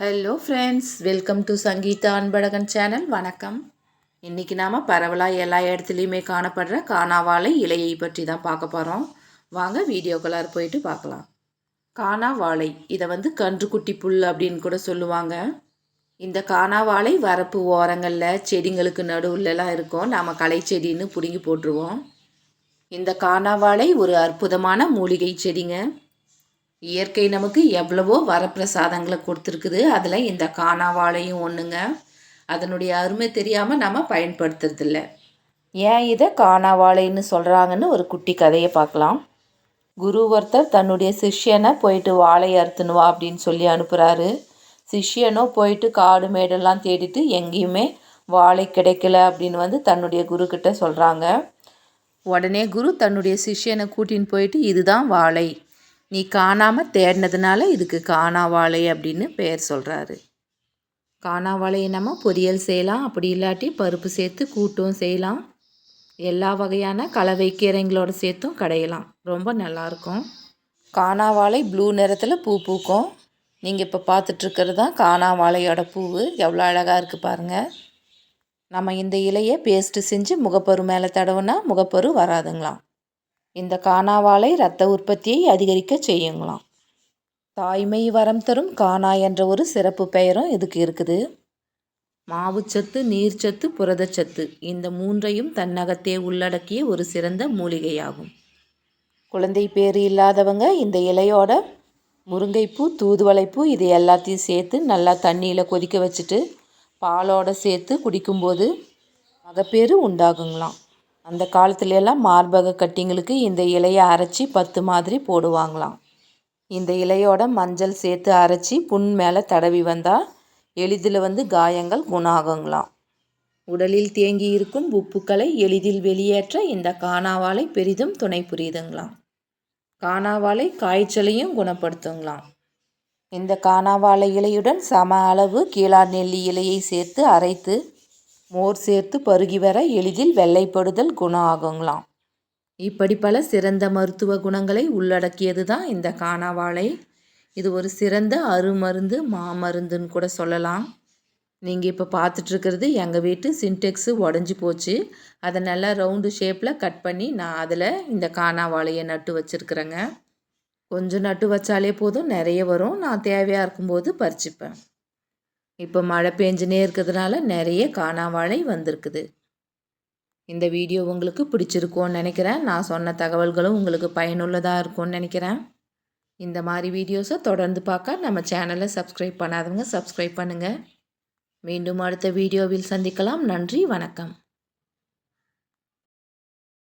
Hello friends welcome to Sangeetha Anbazhagan channel வணக்கம். இன்றைக்கி நாம் பரவலாக எல்லா இடத்துலையுமே காணப்படுற காணாவாழை இலையை பற்றி தான் பார்க்க போகிறோம் வாங்க வீடியோக்களார் போயிட்டு பார்க்கலாம். காணாவாழை இதை வந்து கன்றுக்குட்டி புல் அப்படின்னு கூட சொல்லுவாங்க. இந்த காணாவாழை வரப்பு ஓரங்களில் செடிங்களுக்கு நடுவுலலாம் இருக்கும். நாம் களை செடின்னு பிடுங்கி போட்டுருவோம். இந்த காணாவாழை ஒரு அற்புதமான மூலிகை செடிங்க. இயற்கை நமக்கு எவ்வளவோ வரப்பிரசாதங்களை கொடுத்துருக்குது. அதில் இந்த காணாவாழையும் ஒன்றுங்க அதனுடைய அருமை தெரியாமல் நம்ம பயன்படுத்துறதில்ல. ஏன் இதை காணாவாழைன்னு சொல்கிறாங்கன்னு ஒரு குட்டி கதையை பார்க்கலாம். குரு ஒருத்தர் தன்னுடைய சிஷ்யனை போயிட்டு வாழை அறுத்துணுவா அப்படின்னு சொல்லி அனுப்புகிறாரு சிஷ்யனோ போயிட்டு காடு மேடெல்லாம் தேடிட்டு எங்கேயுமே வாழை கிடைக்கல அப்படின்னு வந்து தன்னுடைய குருக்கிட்ட சொல்கிறாங்க உடனே குரு தன்னுடைய சிஷ்யனை கூட்டின்னு போயிட்டு இதுதான் வாழை நீ காணாமல் தேடினதுனால இதுக்கு காணாவாழை அப்படின்னு பெயர் சொல்கிறாரு காணாவாழையை நம்ம பொரியல் செய்யலாம் அப்படி இல்லாட்டி பருப்பு சேர்த்து கூட்டும் செய்யலாம். எல்லா வகையான கலவை கீரைங்களோட சேர்த்தும் கடையலாம். ரொம்ப நல்லாயிருக்கும். காணாவாழை ப்ளூ நிறத்தில் பூ பூக்கும். நீங்கள் இப்போ பார்த்துட்ருக்கிறது தான் காணாவாழையோட பூவு. எவ்வளோ அழகாக இருக்குது பாருங்கள் நம்ம இந்த இலையை பேஸ்ட்டு செஞ்சு முகப்பரு மேலே தடவுனா முகப்பரு வராதுங்களாம். இந்த காணாவாழை இரத்த உற்பத்தியை அதிகரிக்க செய்யுங்களாம். தாய்மை வரம் தரும் காணா என்ற ஒரு சிறப்பு பெயரும் இதுக்கு இருக்குது. மாவுச்சத்து நீர்ச்சத்து புரதச்சத்து இந்த மூன்றையும் தன்னகத்தே உள்ளடக்கிய ஒரு சிறந்த மூலிகையாகும். குழந்தை பேர் இல்லாதவங்க இந்த இலையோட முருங்கைப்பூ தூதுவளைப்பூ இது எல்லாத்தையும் சேர்த்து நல்லா தண்ணியில் கொதிக்க வச்சுட்டு பாலோடு சேர்த்து குடிக்கும்போது மகப்பேறு உண்டாகுங்களாம். அந்த காலத்துலலாம் மார்பக கட்டிங்களுக்கு இந்த இலையை அரைச்சி பத்து மாதிரி போடுவாங்களாம். இந்த இலையோட மஞ்சள் சேர்த்து அரைச்சி புண் மேலே தடவி வந்தால் எளிதில் வந்து காயங்கள் குணாகுங்களாம். உடலில் தேங்கி இருக்கும் உப்புக்களை எளிதில் வெளியேற்ற இந்த காணாவாலை பெரிதும் துணை புரியுதுங்களாம். காணாவாலை காய்ச்சலையும் குணப்படுத்துங்களாம். இந்த காணாவாழை இலையுடன் சம அளவு கீழா நெல்லி இலையை சேர்த்து அரைத்து மோர் சேர்த்து பருகி வர எளிதில் வெள்ளைப்படுதல் குணம் ஆகுங்களாம் இப்படி பல சிறந்த மருத்துவ குணங்களை உள்ளடக்கியது தான் இந்த காணாவாழை இது ஒரு சிறந்த அருமருந்து மாமருந்துன்னு கூட சொல்லலாம். நீங்கள் இப்போ பார்த்துட்ருக்கிறது எங்கள் வீட்டு சின்டெக்ஸு உடஞ்சி போச்சு. அதை நல்லா ரவுண்டு ஷேப்பில் கட் பண்ணி நான் அதில் இந்த காணாவாழையை நட்டு வச்சுருக்குறேங்க. கொஞ்சம் நட்டு வச்சாலே போதும் நிறைய வரும். நான் தேவையாக இருக்கும்போது பறிச்சுப்பேன். இப்போ மழை பெஞ்சுனே இருக்கிறதுனால நிறைய காணாவாழை வந்திருக்குது. இந்த வீடியோ உங்களுக்கு பிடிச்சிருக்கும்னு நினைக்கிறேன். நான் சொன்ன தகவல்களும் உங்களுக்கு பயனுள்ளதாக இருக்கும்னு நினைக்கிறேன். இந்த மாதிரி வீடியோஸை தொடர்ந்து பார்க்க நம்ம சேனலை சப்ஸ்கிரைப் பண்ணாதவங்க சப்ஸ்கிரைப் பண்ணுங்கள் மீண்டும் அடுத்த வீடியோவில் சந்திக்கலாம். நன்றி வணக்கம்.